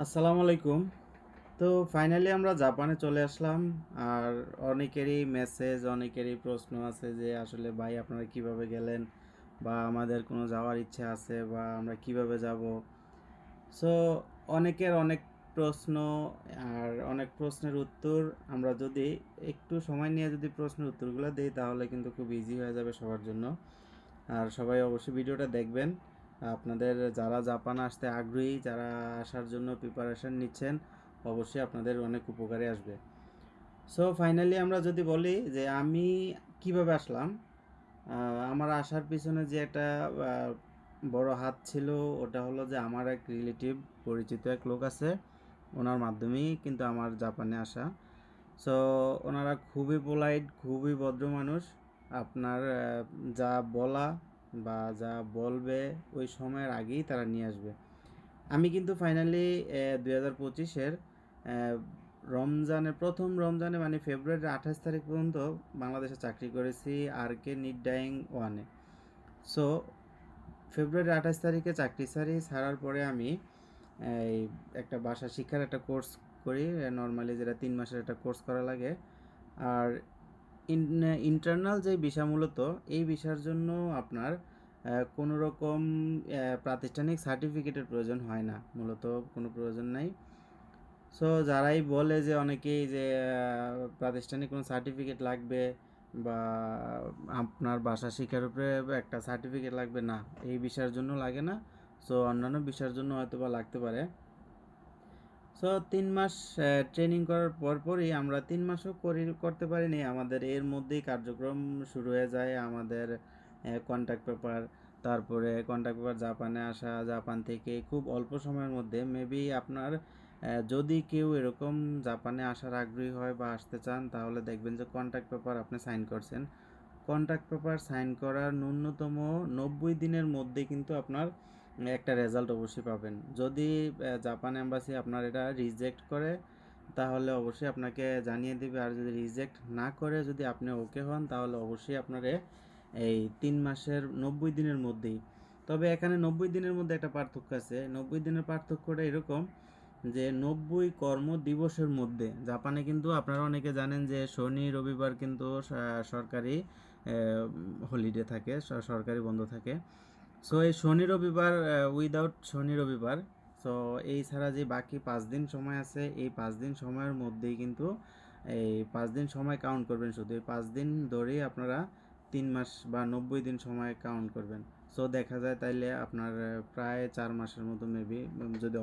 আসসালামু আলাইকুম। তো ফাইনালি আমরা জাপানে চলে আসলাম। আর অনেকেরই মেসেজ অনেকেরই প্রশ্ন আছে যে, আসলে ভাই আপনারা কীভাবে গেলেন? বা আমাদের কোনো যাওয়ার ইচ্ছা আছে বা আমরা কীভাবে যাব? সো অনেকের অনেক প্রশ্ন আর অনেক প্রশ্নের উত্তর। আমরা যদি একটু সময় নিয়ে যদি প্রশ্নের উত্তরগুলো দিই, তাহলে কিন্তু খুব ইজি হয়ে যাবে সবার জন্য। আর সবাই অবশ্যই ভিডিওটা দেখবেন। আপনাদের যারা জাপান আসতে আগ্রহী, যারা আসার জন্য প্রিপারেশন নিচ্ছেন, অবশ্যই আপনাদের অনেক উপকারে আসবে। সো ফাইনালি আমরা যদি বলি যে আমি কীভাবে আসলাম আমার আসার পিছনে যে একটা বড় হাত ছিল, ওটা হলো যে আমার এক রিলেটিভ পরিচিত এক লোক আছে, ওনার মাধ্যমেই কিন্তু আমার জাপানে আসা। সো ওনারা খুবই পোলাইট খুবই ভদ্র মানুষ। আপনার যা বলা বা যা বলবে ওই সময়ের আগেই তারা নিয়ে আসবে। আমি কিন্তু ফাইনালি দুই হাজার পঁচিশের রমজানে, প্রথম রমজানে মানে ফেব্রুয়ারির আঠাশ তারিখ পর্যন্ত বাংলাদেশে চাকরি করেছি আর কে নিট ডাইং ওয়ানে সো ফেব্রুয়ারি আঠাশ তারিখে চাকরি সারি ছাড়ার পরে আমি, এই একটা ভাষা শিক্ষার একটা কোর্স করি। নর্মালি যেটা তিন মাসের একটা কোর্স করা লাগে। আর ইন্টারনাল যে ভিসা মূলত, এই ভিসার জন্য আপনার কোনো রকম প্রাতিষ্ঠানিক সার্টিফিকেটের প্রয়োজন হয় না। মূলত কোনো প্রয়োজন নাই। সো যারাই বলে যে অনেকেই যে প্রাতিষ্ঠানিক কোনো সার্টিফিকেট লাগবে বা আপনার ভাষা শিক্ষার উপরে একটা সার্টিফিকেট লাগবে, না, এই বিষয়ের জন্য লাগে না। সো অন্যান্য বিষয়ের জন্য হয়তো বা লাগতে পারে। সো তিন মাস ট্রেনিং করার পরপরই আমরা তিন মাসও করি, করতে পারিনি। আমাদের এর মধ্যেই কার্যক্রম শুরু হয়ে যায় আমাদের কন্ট্যাক্ট পেপার তারপরে কন্ট্যাক্ট পেপার জাপানে আসা, জাপান থেকে খুব অল্প সময়ের মধ্যে মেবি আপনার যদি কেউ এরকম জাপানে আসার আগ্রহী হয় বা আসতে চান, তাহলে দেখবেন যে কন্ট্যাক্ট পেপার আপনি সাইন করছেন। কন্ট্যাক্ট পেপার সাইন করার ন্যূনতম নব্বই দিনের মধ্যে কিন্তু আপনার একটা রেজাল্ট অবশ্যই পাবেন। যদি জাপান এম্বাসি আপনার এটা রিজেক্ট করে, তাহলে অবশ্যই আপনাকে জানিয়ে দিবে। আর যদি রিজেক্ট না করে, যদি আপনি ওকে হন, তাহলে অবশ্যই আপনারে এই তিন মাসের নব্বই দিনের মধ্যেই। তবে এখানে নব্বই দিনের মধ্যে একটা পার্থক্য আছে। নব্বই দিনের পার্থক্যটা এরকম যে, নব্বই কর্ম দিবসের মধ্যে। জাপানে কিন্তু আপনারা অনেকে জানেন যে, শনি, রবিবার কিন্তু সরকারি হলিডে থাকে সরকারি বন্ধ থাকে। সো এই শনি রবিবার উইদাউট শনি রবিবার সো এই ছাড়া যে বাকি পাঁচ দিন সময় আছে, এই পাঁচ দিন সময়ের মধ্যেই কিন্তু এই পাঁচ দিন সময় কাউন্ট করবেন শুধু। এই পাঁচ দিন ধরেই আপনারা তিন মাস বা নব্বই দিন সময় কাউন্ট করবেন। সো দেখা যায় তাইলে আপনার প্রায় চার মাসের মতো মেবি যদি